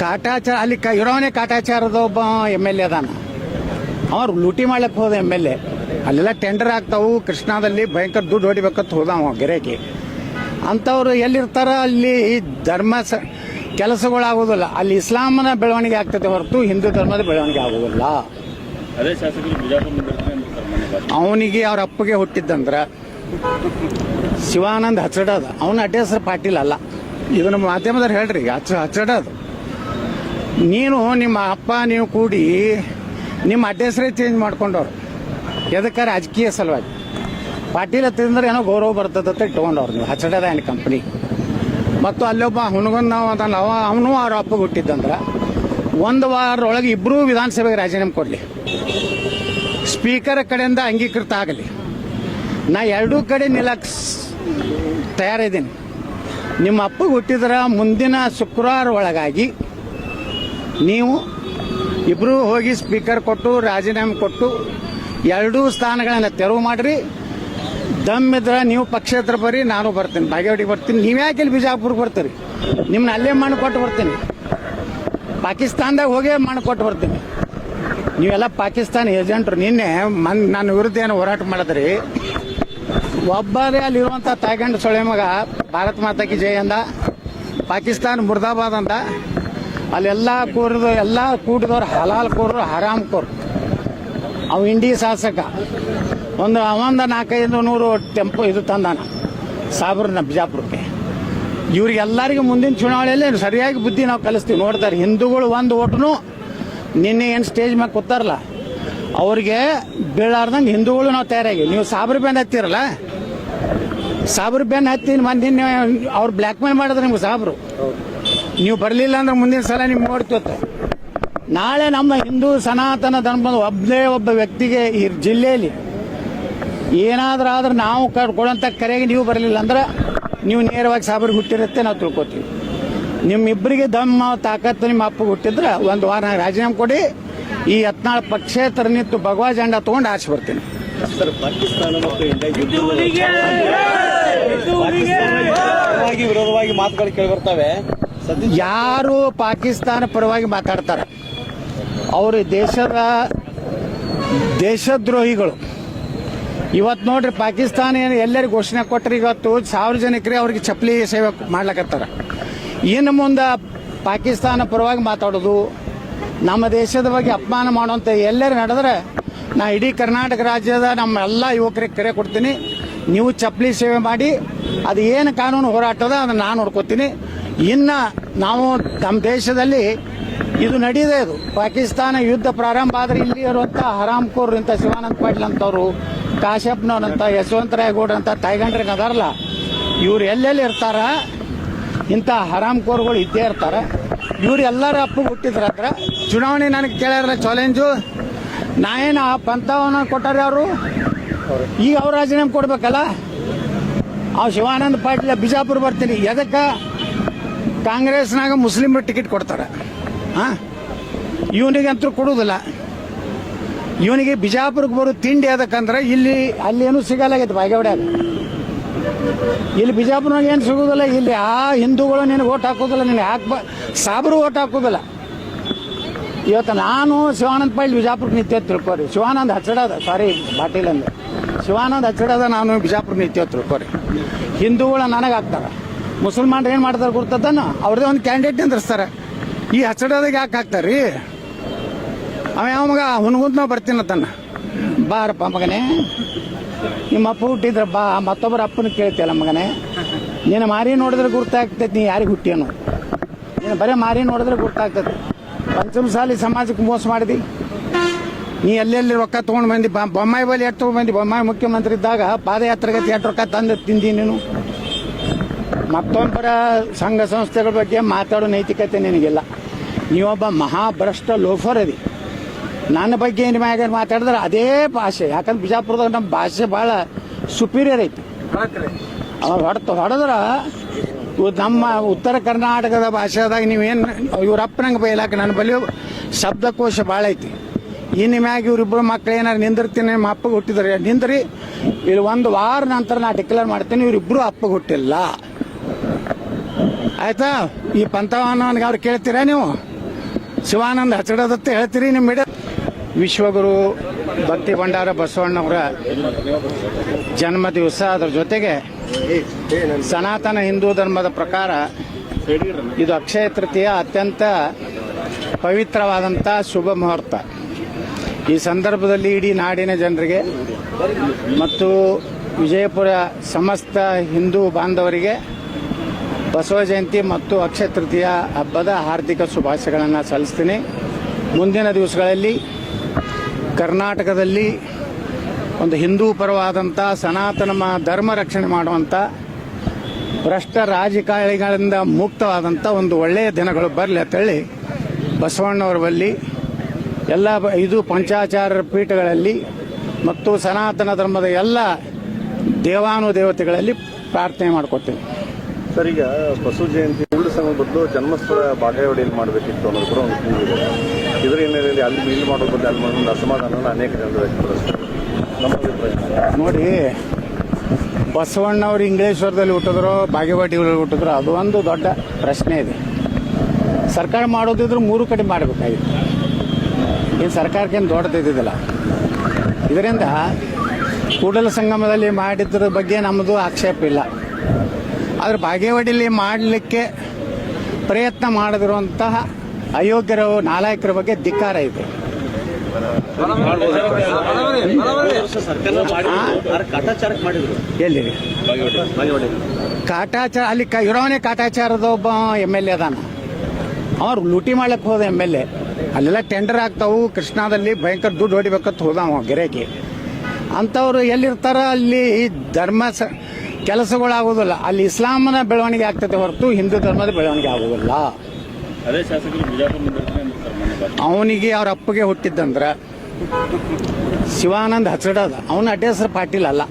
ಕಾಟಾಚಾರ ಅಲ್ಲಿ ಕ ಇರೋವನೇ ಕಾಟಾಚಾರದ ಒಬ್ಬ ಎಂ ಎಲ್ ಎ ಅದಾನ. ಅವ್ರು ಲೂಟಿ ಮಾಡ್ಲಿಕ್ಕೆ ಹೋದ ಎಂ ಎಲ್ ಎ. ಅಲ್ಲೆಲ್ಲ ಟೆಂಡರ್ ಆಗ್ತಾವು, ಕೃಷ್ಣಾದಲ್ಲಿ ಭಯಂಕರ ದುಡ್ಡು ಹೊಡಿಬೇಕಂತ ಹೋದ ಅವ ಗೆರೆಗೆ. ಅಂಥವ್ರು ಎಲ್ಲಿರ್ತಾರ? ಅಲ್ಲಿ ಧರ್ಮ ಸ ಕೆಲಸಗಳಾಗೋದಿಲ್ಲ. ಅಲ್ಲಿ ಇಸ್ಲಾಮನ ಬೆಳವಣಿಗೆ ಆಗ್ತದೆ ಹೊರತು ಹಿಂದೂ ಧರ್ಮದ ಬೆಳವಣಿಗೆ ಆಗೋದಿಲ್ಲ. ಅದೇ ಶಾಸಕರು ಅವನಿಗೆ ಅವ್ರ ಅಪ್ಪಗೆ ಹುಟ್ಟಿದ್ದಂದ್ರ ಶಿವಾನಂದ್ ಹಚ್ಚಡದ ಅವನ ಅಡ್ಡ ಹೆಸರು ಪಾಟೀಲ್ ಅಲ್ಲ. ಇದನ್ನ ಮಾಧ್ಯಮದವ್ರು ಹೇಳ್ರಿ ಹಚ್ಚ ಹಚ್ಚಡದು ನೀನು ನಿಮ್ಮ ಅಪ್ಪ, ನೀವು ಕೂಡಿ ನಿಮ್ಮ ಅಡ್ಡ ಚೇಂಜ್ ಮಾಡ್ಕೊಂಡವ್ರು. ಎದಕ್ಕೆ ರಾಜಕೀಯ ಸಲುವಾಗಿ. ಪಾಟೀಲ್ ಹತ್ತಿದ್ರೆ ಏನೋ ಗೌರವ ಬರ್ತದಂತ ಇಟ್ಕೊಂಡವ್ರು ನೀವು ಹಚ್ಚಡದ ಏನು ಕಂಪ್ನಿ ಮತ್ತು ಅಲ್ಲೊಬ್ಬ ನಾವು ಅದನ್ನ ಅವ, ಅವನು ಅವ್ರ ಅಪ್ಪಗೆ ಹುಟ್ಟಿದ್ದಂದ್ರೆ, ಒಂದು ವಾರದೊಳಗೆ ಇಬ್ಬರೂ ವಿಧಾನಸಭೆಗೆ ರಾಜೀನಾಮೆ ಕೊಡಲಿ. ಸ್ಪೀಕರ್ ಕಡೆಯಿಂದ ಅಂಗೀಕೃತ ಆಗಲಿ. ನಾ ಎರಡೂ ಕಡೆ ನಿಲ್ಲಕ್ಕೆ ತಯಾರಿದ್ದೀನಿ. ನಿಮ್ಮ ಅಪ್ಪಗೆ ಹುಟ್ಟಿದ್ರೆ ಮುಂದಿನ ಶುಕ್ರವಾರ ಒಳಗಾಗಿ ನೀವು ಇಬ್ಬರೂ ಹೋಗಿ ಸ್ಪೀಕರ್ ಕೊಟ್ಟು, ರಾಜೀನಾಮೆ ಕೊಟ್ಟು, ಎರಡೂ ಸ್ಥಾನಗಳನ್ನು ತೆರವು ಮಾಡಿರಿ. ದಮ್ ಇದ್ರೆ ನೀವು ಪಕ್ಷೇತರ ಬರ್ರಿ ನಾನು ಬರ್ತೀನಿ. ಬಾಗೇವಾಡಿಗೆ ಬರ್ತೀನಿ. ನೀವು ಯಾಕೆ ಇಲ್ಲಿ ಬಿಜಾಪುರ್ಗೆ ಬರ್ತೀರಿ? ನಿಮ್ಮನ್ನ ಅಲ್ಲೇ ಮಣ್ಣು ಕೊಟ್ಟು ಬರ್ತೀನಿ. ಪಾಕಿಸ್ತಾನದಾಗ ಹೋಗೇ ಮಣ್ಣು ಕೊಟ್ಟು ಬರ್ತೀನಿ. ನೀವೆಲ್ಲ ಪಾಕಿಸ್ತಾನ ಏಜೆಂಟ್ರು, ನಿನ್ನೆ ಮನ್, ನನ್ನ ವಿರುದ್ಧ ಏನು ಹೋರಾಟ ಮಾಡಿದ್ರಿ. ಒಬ್ಬರೇ ಅಲ್ಲಿರುವಂಥ ತಾಯ್ಗಂಡ ಸೊಳೆ ಮಗ, ಭಾರತ್ ಮಾತಾಕಿ ಜಯ ಅಂದ. ಪಾಕಿಸ್ತಾನ ಮುರ್ದಾಬಾದ್ ಅಂದ. ಅಲ್ಲೆಲ್ಲ ಕೂರಿದು, ಎಲ್ಲ ಕೂಡಿದವ್ರು ಹಲಾಲ್ ಕೂರು ಹರಾಮ್ ಕೂರು ಅವ ಇಂಡಿ ಶಾಸಕ. ಒಂದು ಅವಂದ ನಾಲ್ಕೈದು ನೂರು ಟೆಂಪು ಇದು ತಂದಾನ ಸಾಬ್ರನ್ನ ಬಿಜಾಪುರಕ್ಕೆ ಇವ್ರಿಗೆಲ್ಲರಿಗೂ ಮುಂದಿನ ಚುನಾವಣೆಯಲ್ಲಿ ಸರಿಯಾಗಿ ಬುದ್ಧಿ ನಾವು ಕಲಿಸ್ತೀವಿ. ನೋಡ್ತಾರೆ, ಹಿಂದೂಗಳು ಒಂದು ಓಟ್ನು ನಿನ್ನೆ ಏನು ಸ್ಟೇಜ್ ಮ್ಯಾಗ ಕೂತಾರಲ್ಲ, ಅವ್ರಿಗೆ ಬೀಳಾರ್ದಂಗೆ ಹಿಂದೂಗಳು ನಾವು ತಯಾರಾಗಿ ನೀವು ಸಾಬ್ರ ಬೆನ್ ಹತ್ತಿರಲ್ಲ? ಸಾಬ್ರ ಬೆನ್ ಹತ್ತಿ ಮಂದಿ ಅವ್ರು ಬ್ಲ್ಯಾಕ್ ಮೇಲ್ ಮಾಡಿದ್ರೆ ನಿಮ್ಗೆ ಸಾಬ್ರು. ನೀವು ಬರಲಿಲ್ಲ ಅಂದ್ರೆ ಮುಂದಿನ ಸಲ ನಿಮ್ಗೆ ನೋಡ್ತೀವತ್ತ ನಾಳೆ ನಮ್ಮ ಹಿಂದೂ ಸನಾತನ ಧರ್ಮದ ಒಬ್ಬನೇ ಒಬ್ಬ ವ್ಯಕ್ತಿಗೆ ಈ ಜಿಲ್ಲೆಯಲ್ಲಿ ಏನಾದರೂ ಆದ್ರೆ ನಾವು ಕೊಡೋಂಥ ಕರೆಗೆ ನೀವು ಬರಲಿಲ್ಲ ಅಂದ್ರೆ ನೀವು ನೇರವಾಗಿ ಸಾಬ್ರಿಗೆ ಹುಟ್ಟಿರುತ್ತೆ, ನಾವು ತಿಳ್ಕೊತೀವಿ. ನಿಮ್ಮಿಬ್ಬರಿಗೆ ದಮ್ಮ ತಾಕತ್ತು ನಿಮ್ಮ ಅಪ್ಪ ಹುಟ್ಟಿದ್ರೆ ಒಂದು ವಾರ ರಾಜೀನಾಮೆ ಕೊಡಿ. ಈ ಹತ್ನಾಳು ಪಕ್ಷೇತರ ನಿಂತು ಭಗವಾ ಜಂಡ ತಗೊಂಡು ಆಚೆ ಬರ್ತೀನಿ. ಸರ್ ಪಾಕಿಸ್ತಾನ ಮತ್ತು ಇಂಡಿಯಾ ಯುದ್ಧವಾಗಿ ವಿರೋಧವಾಗಿ ಮಾತುಗಳು ಕೇಳಿ ಬರ್ತವೆ ಸದ್ಯ ಯಾರು ಪಾಕಿಸ್ತಾನ ಪರವಾಗಿ ಮಾತಾಡ್ತಾರ? ಅವರು ದೇಶದ ದೇಶದ್ರೋಹಿಗಳು. ಇವತ್ತು ನೋಡ್ರಿ ಪಾಕಿಸ್ತಾನ ಏನು ಎಲ್ಲರಿಗೂ ಘೋಷಣೆ ಕೊಟ್ಟರೆ ಇವತ್ತು ಸಾವಿರ ಜನಕ್ಕೆ ಅವ್ರಿಗೆ ಚಪ್ಪಲಿ ಸೇವೆ ಮಾಡ್ಲಕತ್ತಾರ. ಇನ್ನು ಮುಂದೆ ಪಾಕಿಸ್ತಾನ ಪರವಾಗಿ ಮಾತಾಡೋದು, ನಮ್ಮ ದೇಶದ ಬಗ್ಗೆ ಅಪಮಾನ ಮಾಡುವಂಥ ಎಲ್ಲರೂ ನಡೆದ್ರೆ ನಾ ಇಡೀ ಕರ್ನಾಟಕ ರಾಜ್ಯದ ನಮ್ಮ ಎಲ್ಲ ಯುವಕರಿಗೆ ಕರೆ ಕೊಡ್ತೀನಿ. ನೀವು ಚಪ್ಪಲಿ ಸೇವೆ ಮಾಡಿ, ಅದು ಏನು ಕಾನೂನು ಹೋರಾಟದ ಅದನ್ನು ನಾನು ನೋಡ್ಕೋತೀನಿ. ಇನ್ನು ನಾವು ನಮ್ಮ ದೇಶದಲ್ಲಿ ಇದು ನಡೆಯದೆ ಇದು ಪಾಕಿಸ್ತಾನ ಯುದ್ಧ ಪ್ರಾರಂಭ ಆದರೆ ಇಲ್ಲಿ ಇರುವಂಥ ಹರಾಮ್ಕೋರ್ ಇಂಥ ಶಿವಾನಂದ ಪಾಟೀಲ್ ಅಂತವ್ರು ಕಾಶ್ಯಪ್ನವ್ರಂತ ಯಶವಂತರಾಯಗೌಡ್ರಂತ ತಾಯ್ಗಂಡ್ರಿಗೆ ಅದಾರಲ್ಲ, ಇವ್ರು ಎಲ್ಲೆಲ್ಲಿ ಇರ್ತಾರ? ಇಂಥ ಹರಾಮ್ಕೋರ್ಗಳು ಇದ್ದೇ ಇರ್ತಾರೆ. ಇವ್ರು ಎಲ್ಲರೂ ಅಪ್ಪು ಹುಟ್ಟಿದ್ರ ಹತ್ರ ಚುನಾವಣೆ ನನಗೆ ಕೇಳ್ಯಾರ ಚಾಲೆಂಜು. ನಾ ಏನು ಆ ಪಂಥವನ್ನ ಕೊಟ್ಟಾರೆ ಅವರು ಈಗ ಅವ್ರು ರಾಜೀನಾಮೆ ಕೊಡ್ಬೇಕಲ್ಲ? ಆ ಶಿವಾನಂದ ಪಾಟೀಲ್ ಬಿಜಾಪುರ ಬರ್ತೀನಿ. ಎದಕ್ಕೆ? ಕಾಂಗ್ರೆಸ್ನಾಗ ಮುಸ್ಲಿಮ್ರು ಟಿಕೆಟ್ ಕೊಡ್ತಾರೆ. ಹಾಂ? ಇವನಿಗಂತೂ ಕೊಡುವುದಿಲ್ಲ. ಇವನಿಗೆ ಬಿಜಾಪುರಕ್ಕೆ ಬರೋ ತಿಂಡಿ ಅದಕ್ಕಂದ್ರೆ ಇಲ್ಲಿ ಅಲ್ಲಿ ಏನೂ ಸಿಗಲ್ಲಾಗೈತೆ ಬಾಗೇವಾಡ್ಯಾಗ ಇಲ್ಲಿ ಬಿಜಾಪುರನಾಗ ಏನು ಸಿಗೋದಿಲ್ಲ, ಇಲ್ಲಿ ಆ ಹಿಂದೂಗಳು ನಿನಗೆ ಓಟ್ ಹಾಕೋದಿಲ್ಲ, ನಿನಗೆ ಹಾಕ್ಬ ಸಾಬ್ರು ಓಟ್ ಹಾಕೋದಿಲ್ಲ. ಇವತ್ತು ನಾನು ಶಿವಾನಂದ ಪೈಲ್ ಬಿಜಾಪುರಕ್ಕೆ ನಿತ್ಯ ತಿಳ್ಕೊರಿ. ಶಿವಾನಂದ್ ಹಚ್ಚಡದ ಸಾರಿ ಪಾಟೀಲ್ ಅಂದ್ರೆ ಶಿವಾನಂದ್ ಹಚ್ಚಡದ, ನಾನು ಬಿಜಾಪುರ ನಿತ್ಯ ತಿಳ್ಕೊರಿ. ಹಿಂದೂಗಳು ನನಗೆ ಹಾಕ್ತಾರೆ. ಮುಸಲ್ಮಾನ್ರು ಏನು ಮಾಡ್ತಾರೆ ಗುರ್ತದನ ಅವ್ರದೇ ಒಂದು ಕ್ಯಾಂಡಿಡೇಟ್ ನಿಂದ್ರಿಸ್ತಾರೆ. ಈ ಹಚ್ಚಡದಾಗ ಯಾಕೆ ಹಾಕ್ತಾರೆ? ರೀ ಅವ ಯಾವ ಮಗ? ಹುನ್ಗುಂತ ನಾವು ಬರ್ತೀನತ್ತಾನ ಬಾರಪ್ಪ ಮಗನೇ. ನಿಮ್ಮ ಅಪ್ಪ ಹುಟ್ಟಿದ್ರ ಬಾ, ಮತ್ತೊಬ್ಬರ ಅಪ್ಪನ ಕೇಳ್ತಿಯಲ್ಲ ಮಗನೇ. ನೀನು ಮಾರಿ ನೋಡಿದ್ರೆ ಗುರ್ತಾಗ್ತೈತಿ, ನೀ ಯಾರಿಗೆ ಹುಟ್ಟಿಯನು ನೀನು ಬರೀ ಮಾರಿ ನೋಡಿದ್ರೆ ಗುರ್ತಾಗ್ತೈತಿ. ಪಂಚಮಸಾಲಿ ಸಮಾಜಕ್ಕೆ ಮೋಸ ಮಾಡಿದಿ. ನೀ ಎಲ್ಲೆಲ್ಲಿ ರೊಕ್ಕ ತೊಗೊಂಡು ಬಂದಿ ಬೊಮ್ಮಾಯಿ ಬಳಿ ಎಷ್ಟು ತೊಗೊಂಡು ಬಂದಿ? ಬೊಮ್ಮಾಯಿ ಮುಖ್ಯಮಂತ್ರಿ ಇದ್ದಾಗ ಪಾದಯಾತ್ರೆಗೆ ಎಷ್ಟು ರೊಕ್ಕ ತಂದು ತಿಂದಿ ನೀನು? ಮತ್ತೊಬ್ಬರ ಸಂಘ ಸಂಸ್ಥೆಗಳ ಬಗ್ಗೆ ಮಾತಾಡೋ ನೈತಿಕತೆ ನಿನಗಿಲ್ಲ. ನೀವೊಬ್ಬ ಮಹಾಭ್ರಷ್ಟ ಲೋಫರ್ ಅದಿ. ನನ್ನ ಬಗ್ಗೆ ಏನು ಮ್ಯಾಗ ಮಾತಾಡಿದ್ರೆ ಅದೇ ಭಾಷೆ. ಯಾಕಂದ್ರೆ ಬಿಜಾಪುರದಾಗ ನಮ್ಮ ಭಾಷೆ ಭಾಳ ಸುಪೀರಿಯರ್ ಐತಿ. ಹೊಡೆತ ಹೊಡೆದು ಹೊಡೆದ್ರೆ ನಮ್ಮ ಉತ್ತರ ಕರ್ನಾಟಕದ ಭಾಷೆದಾಗ ನೀವೇನು ಇವ್ರ ಅಪ್ಪನಂಗೆ ಬೈಲಾಕ ನನ್ನ ಬಲಿ ಶಬ್ದಕೋಶ ಭಾಳ ಐತಿ. ಇನ್ನು ಮ್ಯಾಗ ಇವ್ರಿಬ್ರು ಮಕ್ಳು ಏನಾರು ನಿಂದಿರ್ತೀನಿ ನಿಮ್ಮ ಅಪ್ಪಗೆ ಹುಟ್ಟಿದ್ರೆ ನಿಂದ್ರಿ. ಇಲ್ಲಿ ಒಂದು ವಾರ ನಂತರ ನಾ ಡಿಕ್ಲೇರ್ ಮಾಡ್ತೀನಿ ಇವರಿಬ್ಬರು ಅಪ್ಪಗೆ ಹುಟ್ಟಿಲ್ಲ. ಆಯ್ತಾ? ಈ ಪಂಥವನ್ನವನಿಗೆ ಅವ್ರು ಕೇಳ್ತೀರಾ ನೀವು? ಶಿವಾನಂದ ಹಚ್ಚಡದತ್ತ ಹೇಳ್ತೀರಿ ನಿಮ್ಮ ಮೀಡಿಯಾ ವಿಶ್ವಗುರು ಭಕ್ತಿ ಭಂಡಾರ ಬಸವಣ್ಣವರ ಜನ್ಮ ದಿವಸ ಅದರ ಜೊತೆಗೆ ಸನಾತನ ಹಿಂದೂ ಧರ್ಮದ ಪ್ರಕಾರ ಇದು ಅಕ್ಷಯ ತೃತೀಯ ಅತ್ಯಂತ ಪವಿತ್ರವಾದಂಥ ಶುಭ ಮುಹೂರ್ತ. ಈ ಸಂದರ್ಭದಲ್ಲಿ ಇಡೀ ನಾಡಿನ ಜನರಿಗೆ ಮತ್ತು ವಿಜಯಪುರ ಸಮಸ್ತ ಹಿಂದೂ ಬಾಂಧವರಿಗೆ ಬಸವ ಜಯಂತಿ ಮತ್ತು ಅಕ್ಷಯ ತೃತೀಯ ಹಬ್ಬದ ಹಾರ್ದಿಕ ಶುಭಾಶಯಗಳನ್ನು ಸಲ್ಲಿಸ್ತೀನಿ. ಮುಂದಿನ ದಿವಸಗಳಲ್ಲಿ ಕರ್ನಾಟಕದಲ್ಲಿ ಒಂದು ಹಿಂದೂ ಪರವಾದಂಥ ಸನಾತನ ಧರ್ಮ ರಕ್ಷಣೆ ಮಾಡುವಂಥ ಭ್ರಷ್ಟ ರಾಜಕಾರಣಿಗಳಿಂದ ಮುಕ್ತವಾದಂಥ ಒಂದು ಒಳ್ಳೆಯ ದಿನಗಳು ಬರಲಿ ಅಂತೇಳಿ ಬಸವಣ್ಣವರ ಬಲ್ಲಿ ಎಲ್ಲ ಇದು ಪಂಚಾಚಾರ ಪೀಠಗಳಲ್ಲಿ ಮತ್ತು ಸನಾತನ ಧರ್ಮದ ಎಲ್ಲ ದೇವಾನುದೇವತೆಗಳಲ್ಲಿ ಪ್ರಾರ್ಥನೆ ಮಾಡ್ಕೊತೀನಿ ಸರ್, ಈಗ ಬಸವ ಜಯಂತಿ ಬದಲು ಜನ್ಮಸ್ಥಳ ಬಾಗೇವಾಡಿಯಲ್ಲಿ ಮಾಡಬೇಕಿತ್ತು ಅನ್ನೋದು ಕೂಡ ಒಂದು ಇದರ ಹಿನ್ನೆಲೆಯಲ್ಲಿ ಅಲ್ಲಿ ಇಲ್ಲಿ ಮಾಡೋ ಬಗ್ಗೆ ಅಲ್ಲಿ ಒಂದು ಅಸಮಾಧಾನವನ್ನು ಅನೇಕ ಜನರು ವ್ಯಕ್ತಪಡಿಸ್ತಾರೆ. ನಮ್ಮ ಅಭಿಪ್ರಾಯ. ನೋಡಿ, ಬಸವಣ್ಣವ್ರು ಇಂಗ್ಲೇಶ್ವರದಲ್ಲಿ ಹುಟ್ಟಿದ್ರು ಬಾಗೇವಾಡಿಯಲ್ಲಿ ಹುಟ್ಟಿದ್ರು, ಅದು ಒಂದು ದೊಡ್ಡ ಪ್ರಶ್ನೆ ಇದೆ. ಸರ್ಕಾರ ಮಾಡೋದಿದ್ರು ಮೂರು ಕಡೆ ಮಾಡಬೇಕಾಗಿತ್ತು. ಏನು ಸರ್ಕಾರಕ್ಕೇನು ದೊಡ್ಡದಿದ್ದಿಲ್ಲ ಇದರಿಂದ ಕೂಡಲ ಸಂಗಮದಲ್ಲಿ ಮಾಡಿದ್ರ ಬಗ್ಗೆ ನಮ್ಮದು ಆಕ್ಷೇಪ ಇಲ್ಲ. ಆದರೆ ಬಾಗೇವಾಡಿಯಲ್ಲಿ ಮಾಡಲಿಕ್ಕೆ ಪ್ರಯತ್ನ ಮಾಡದಿರುವಂತಹ ಅಯೋಗ್ಯರ, ನಾಲಾಯಕರ ಬಗ್ಗೆ ಧಿಕ್ಕಾರ ಇದೆ. ಎಲ್ಲಿ? ಕಾಟಾಚಾರ, ಅಲ್ಲಿ ಇರೋನೇ ಕಾಟಾಚಾರದ ಒಬ್ಬ ಎಂ ಎಲ್ ಎ ಅದಾನ. ಅವ್ರು ಲೂಟಿ ಮಾಡ್ಲಿಕ್ಕೆ ಹೋದ ಎಂ ಎಲ್ ಎ. ಅಲ್ಲೆಲ್ಲ ಟೆಂಡರ್ ಆಗ್ತಾವು, ಕೃಷ್ಣಾದಲ್ಲಿ ಭಯಂಕರ ದುಡ್ಡು ಹೊಡಿಬೇಕಂತ ಹೋದವ ಗೆರೆಗೆ. ಅಂಥವ್ರು ಎಲ್ಲಿರ್ತಾರ ಅಲ್ಲಿ ಧರ್ಮ ಸ ಕೆಲಸಗಳಾಗೋದಿಲ್ಲ. ಅಲ್ಲಿ ಇಸ್ಲಾಮನ ಬೆಳವಣಿಗೆ ಆಗ್ತದೆ ಹೊರತು ಹಿಂದೂ ಧರ್ಮದ ಬೆಳವಣಿಗೆ ಆಗೋದಿಲ್ಲ. ಅದೇ ಶಾಸಕರು. ಅವನಿಗೆ ಅವ್ರ ಅಪ್ಪಗೆ ಹುಟ್ಟಿದ್ದಂದ್ರ ಶಿವಾನಂದ್ ಹಚ್ಚಡದ ಅವನ ಅಡ್ಡ ಹೆಸರು ಪಾಟೀಲ್ ಅಲ್ಲ